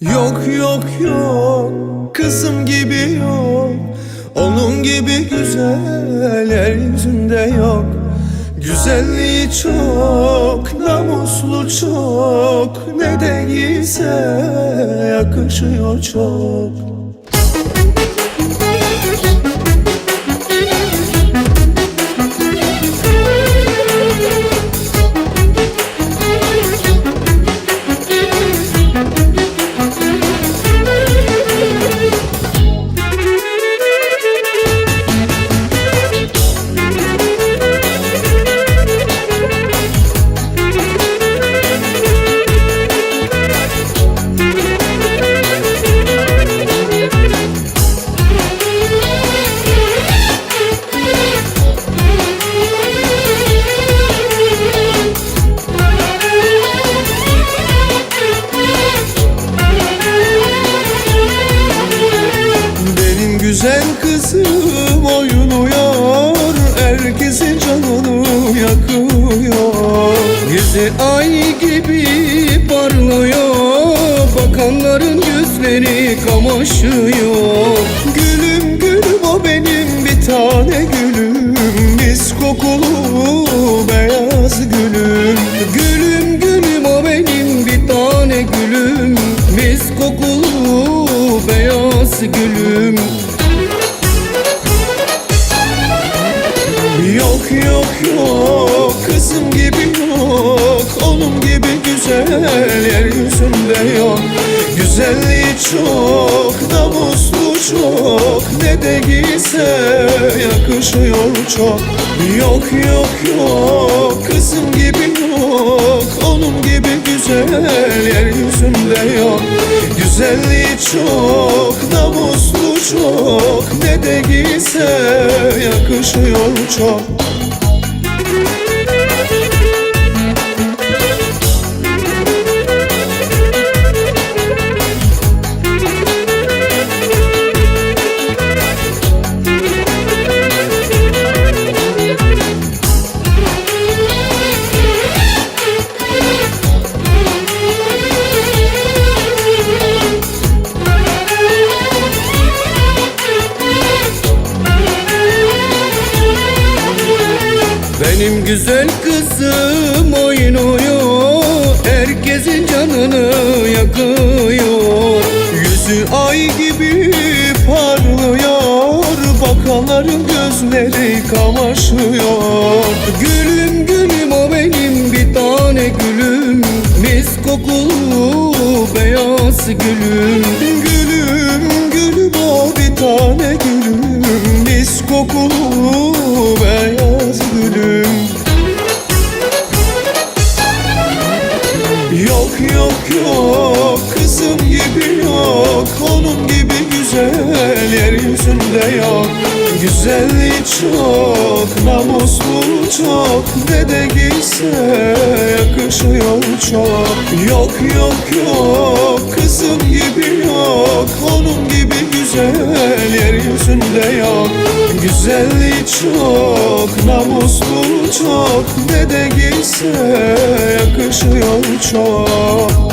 Yok yok yok kızım gibi yok Onun gibi güzel yeryüzünde yok. Güzelliği çok, namuslu çok Ne de giyse yakışıyor çok güzel kızım oynuyor Herkesin canını yakıyor. Yüzü ay gibi parlıyor Bakanların gözleri kamaşıyor. Gülüm gülüm o benim bir tane gülüm. Mis kokulu beyaz gülüm. Gülüm gülüm o benim bir tane gülüm. Mis kokulu beyaz gülüm Yok kızım gibi yok Onun gibi güzel yeryüzünde yok. Güzelliği çok namuslu çok Ne de giyse yakışıyor çok. Yok yok yok kızım gibi yok Onun gibi güzel yeryüzünde yok. Güzelliği çok namuslu çok Ne de giyse yakışıyor çok Benim güzel kızım oynuyor. Herkesin canını yakıyor. Yüzü ay gibi parlıyor. Bakanların gözleri kamaşıyor. Gülüm gülüm o benim bir tane gülüm. Mis kokulu beyaz gülüm. Gülüm gülüm o bir tane gülüm. Mis kokulu Yok yok kızım gibi yok. Onun gibi güzel yeryüzünde yok. Güzelliği çok namuslu çok. Ne de giyse yakışıyor çok. Yok yok yok. Kızım gibi yok. Onun gibi güzel yeryüzünde yok. Güzelliği çok namuslu çok. Ne de giyse yakışıyor çok